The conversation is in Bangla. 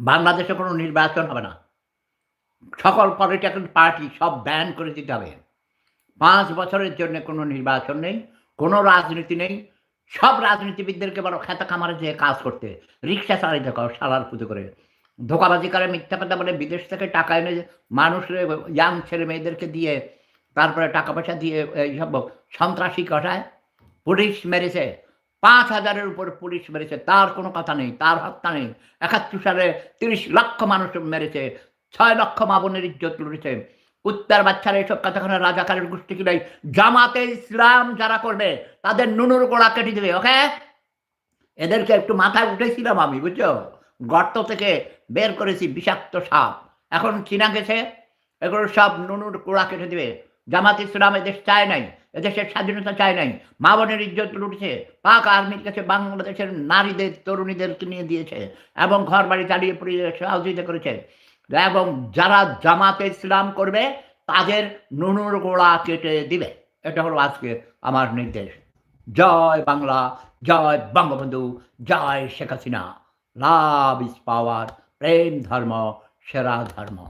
বাংলাদেশে কোনো নির্বাচন হবে না। সকল পলিটিক্যাল পার্টি সব ব্যান করে দিতে হবে পাঁচ বছরের জন্য কোনো নির্বাচন নেই, কোনো রাজনীতি নেই। সব রাজনীতিবিদদেরকে বড় খেতা খামারে যেয়ে কাজ করতে, রিক্সা চালাই দেখো সালার পুজো করে। ধোকাবাজি করে মিথ্যা কথা বলে বিদেশ থেকে টাকা এনে মানুষের ইয়াং ছেলে মেয়েদেরকে দিয়ে, তারপরে টাকা পয়সা দিয়ে এইসব সন্ত্রাসী কষায়। পুলিশ মেরেছে। পাঁচ হাজারের উপর পুলিশ মেরেছে, তার কোনো কথা নেই, তার হত্যা নেই। একাত্তর সালে তিরিশ লক্ষ মানুষ মেরেছে, ছয় লক্ষ মাবনের ইজ্জত লুটেছে। উত্তর বাচ্চারা এসব কথাখানে রাজাকারের গোষ্ঠী কিলাই জামাতে ইসলাম যারা করবে, তাদের নুনুর গোড়া কেটে দেবে, ওকে? এদেরকে একটু মাথায় উঠেছিলাম আমি, বুঝছ? গর্ত থেকে বের করেছি বিষাক্ত সাপ। এখন চিনা গেছে, এগুলো সব নুনুর গোড়া কেটে দেবে। জামাত ইসলাম এদেশ চায় নাই। এদেশের স্বাধীনতা চায় নাই। মা বোনের ইজ্জত লুটেছে। পাক আর্মির কাছে বাংলাদেশের নারীদের, তরুণীদেরকে নিয়ে দিয়েছে এবং ঘর বাড়ি চালিয়ে পুড়িয়ে করেছে। এবং যারা জামাতে ইসলাম করবে, তাদের নুনুর গোড়া কেটে দিবে। এটা হলো আজকে আমার নির্দেশ। জয় বাংলা, জয় বঙ্গবন্ধু, জয় শেখ হাসিনা। লাভ ইস পাওয়ার প্রেম ধর্ম, সেরা ধর্ম।